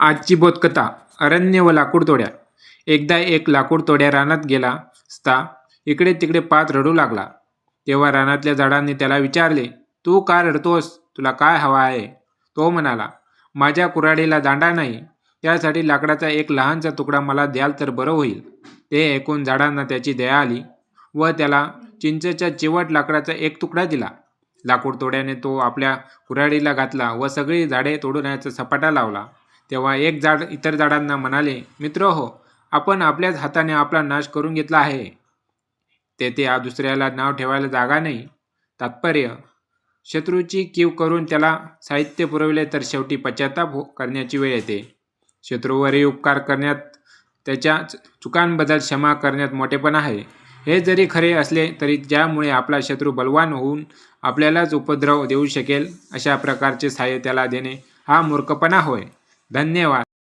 आजची बोधकथा अरण्य व लाकूडतोड्या एकदा एक लाकूडतोड्या रानात गेला असता इकडे तिकडे पात रडू लागला. तेव्हा रानातल्या झाडांनी त्याला विचारले तू का रडतोस? तुला काय हवा आहे? तो म्हणाला माझ्या कुऱ्हाडीला दांडा नाही. त्यासाठी लाकडाचा एक लहानसा तुकडा मला द्याल तर बरं होईल. ते ऐकून झाडांना त्याची दया आली व त्याला चिंचेच्या चिवट लाकडाचा एक तुकडा दिला. लाकूड तोड्याने तो आपल्या कुऱ्हाडीला घातला व सगळी झाडे तोडण्याचा सपाटा लावला. तेव्हा एक झाड इतर झाडांना म्हणाले मित्र हो आपण आपल्याच हाताने आपला नाश करून घेतला आहे. तेथे आ दुसऱ्याला नाव ठेवायला जागा नाही. तात्पर्य शत्रूची कीव करून त्याला साहित्य पुरविले तर शेवटी पश्चाताप हो करण्याची वेळ येते. शत्रूवरही उपकार करण्यात त्याच्या चुकांबद्दल क्षमा करण्यात मोठेपण आहे. हे जरी खरे असले तरी ज्यामुळे आपला शत्रू बलवान होऊन आपल्यालाच उपद्रव देऊ शकेल अशा प्रकारचे सहाय्य त्याला देणे हा मूर्खपणा होय. धन्यवाद